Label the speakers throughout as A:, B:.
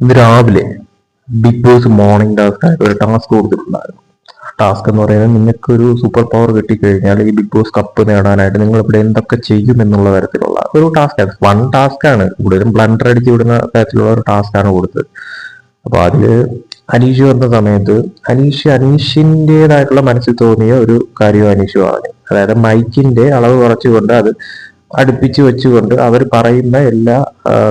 A: ഇന്ന് രാവിലെ big boss morning task ആയിട്ട് ഒരു ടാസ്ക് കൊടുത്തിട്ടുണ്ടായിരുന്നു. ടാസ്ക് എന്ന് പറയുന്നത് നിങ്ങൾക്ക് ഒരു സൂപ്പർ പവർ കിട്ടിക്കഴിഞ്ഞാൽ ഈ ബിഗ് ബോസ് കപ്പ് നേടാനായിട്ട് നിങ്ങൾ ഇവിടെ എന്തൊക്കെ ചെയ്യും എന്നുള്ള തരത്തിലുള്ള ഒരു ടാസ്ക് ആണ്. വൺ ടാസ്ക് ആണ്. കൂടുതലും ബ്ലണ്ടർ അടിച്ച് വിടുന്ന തരത്തിലുള്ള ഒരു ടാസ്ക് ആണ് കൊടുത്തത്. അപ്പൊ അതിൽ അനീഷ് വന്ന സമയത്ത് അനീഷ് അനീഷിന്റെതായിട്ടുള്ള മനസ്സിൽ തോന്നിയ ഒരു കാര്യം അനീഷ് പറഞ്ഞു. അതായത് മൈക്കിന്റെ അളവ് കുറച്ചുകൊണ്ട് അത് അടുപ്പിച്ച് വെച്ചുകൊണ്ട് അവർ പറയുന്ന എല്ലാ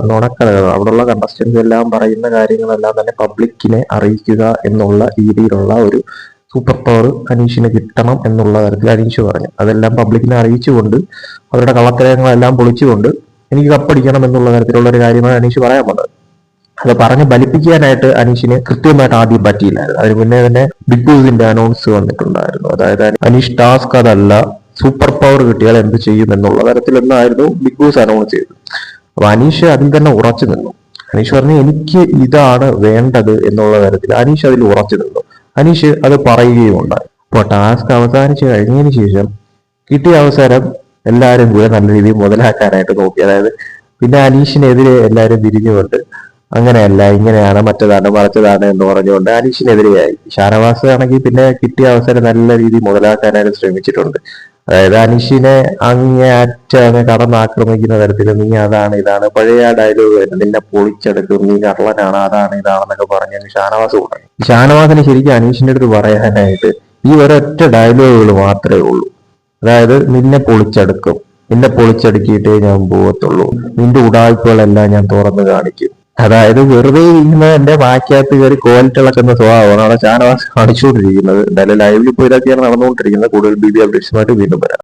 A: നുണക്കഥകളും അവിടെയുള്ള കണ്ടസ്റ്റൻസ് എല്ലാം പറയുന്ന കാര്യങ്ങളെല്ലാം തന്നെ പബ്ലിക്കിനെ അറിയിക്കുക എന്നുള്ള രീതിയിലുള്ള ഒരു സൂപ്പർ പവർ അനീഷിന് കിട്ടണം എന്നുള്ള തരത്തിൽ അനീഷ് പറഞ്ഞു. അതെല്ലാം പബ്ലിക്കിനെ അറിയിച്ചുകൊണ്ട് അവരുടെ കള്ളത്തരങ്ങളെല്ലാം പൊളിച്ചുകൊണ്ട് എനിക്ക് കപ്പടിക്കണം എന്നുള്ള തരത്തിലുള്ള ഒരു കാര്യമാണ് അനീഷ് പറയാൻ വന്നത്. അത് പറഞ്ഞ് ബലിപ്പിക്കാനായിട്ട് അനീഷിന് കൃത്യമായിട്ട് ആദ്യം പറ്റിയില്ലായിരുന്നു. അതിന് മുന്നേ തന്നെ ബിഗ് ബോസിന്റെ അനൗൺസ് വന്നിട്ടുണ്ടായിരുന്നു. അതായത് അനീഷ് ടാസ്ക് അതല്ല സൂപ്പർ പവർ കിട്ടിയാൽ എന്ത് ചെയ്യും എന്നുള്ള തരത്തിൽ എന്നായിരുന്നു ബിഗ് ബോസ് അനൗൺസ് ചെയ്തത്. അപ്പൊ അനീഷ് അതിൽ തന്നെ ഉറച്ചു നിന്നു. അനീഷ് പറഞ്ഞു എനിക്ക് ഇതാണ് വേണ്ടത് എന്നുള്ള തരത്തിൽ അനീഷ് അതിൽ ഉറച്ചു നിന്നു. അനീഷ് അത് പറയുകയും ഉണ്ടായി അപ്പൊ ടാസ്ക് അവസാനിച്ച് കഴിഞ്ഞതിന് ശേഷം കിട്ടിയ അവസരം എല്ലാവരും കൂടെ നല്ല രീതിയിൽ മുതലാക്കാനായിട്ട് നോക്കി. അതായത് പിന്നെ അനീഷിനെതിരെ എല്ലാവരും തിരിഞ്ഞുകൊണ്ട് അങ്ങനെയല്ല ഇങ്ങനെയാണ് മറ്റതാണ് മറച്ചതാണ് എന്ന് പറഞ്ഞുകൊണ്ട് അനീഷിനെതിരെയായി. ഷാനവാസ് ആണെങ്കിൽ പിന്നെ കിട്ടിയ അവസരം നല്ല രീതിയിൽ മുതലാക്കാനായിട്ട് ശ്രമിച്ചിട്ടുണ്ട്. അതായത് അനിഷിനെ അങ്ങേ അറ്റ അങ്ങ് കടന്നാക്രമിക്കുന്ന തരത്തിൽ നീ അതാണ് ഇതാണ്. പഴയ ഡയലോഗ് വരുന്നത് നിന്നെ പൊളിച്ചെടുക്കും. നീ കള്ളനാണ്. അതാണ് ഇതാണെന്നൊക്കെ പറഞ്ഞ് ഷാനവാസ് തുടങ്ങി. ഷാനവാസിന് ശരിക്കും അനീഷിന്റെ അടുത്ത് പറയാനായിട്ട് ഈ ഒരൊറ്റ ഡയലോഗുകൾ മാത്രമേ ഉള്ളൂ. അതായത് നിന്നെ പൊളിച്ചെടുക്കും. നിന്നെ പൊളിച്ചെടുക്കിയിട്ടേ ഞാൻ പോകത്തുള്ളൂ നിന്റെ ഉടായ്പകളെല്ലാം ഞാൻ തുറന്നു കാണിക്കും. അതായത് വെറുതെ ഇരിക്കുന്ന എന്റെ വാക്കകത്ത് കയറി കോലിറ്റ് ഇളക്കുന്ന സ്വഭാവമാണ്. അവിടെ ചാനവാസ് കാണിച്ചുകൊണ്ടിരിക്കുന്നത് എന്തായാലും ലൈവിൽ ഇപ്പോൾ ഇതൊക്കെയാണ് നടന്നുകൊണ്ടിരിക്കുന്നത്. കൂടുതൽ ബി ബി അപ്ഡേറ്റ്സുമായിട്ട് വീണ്ടും വരാം.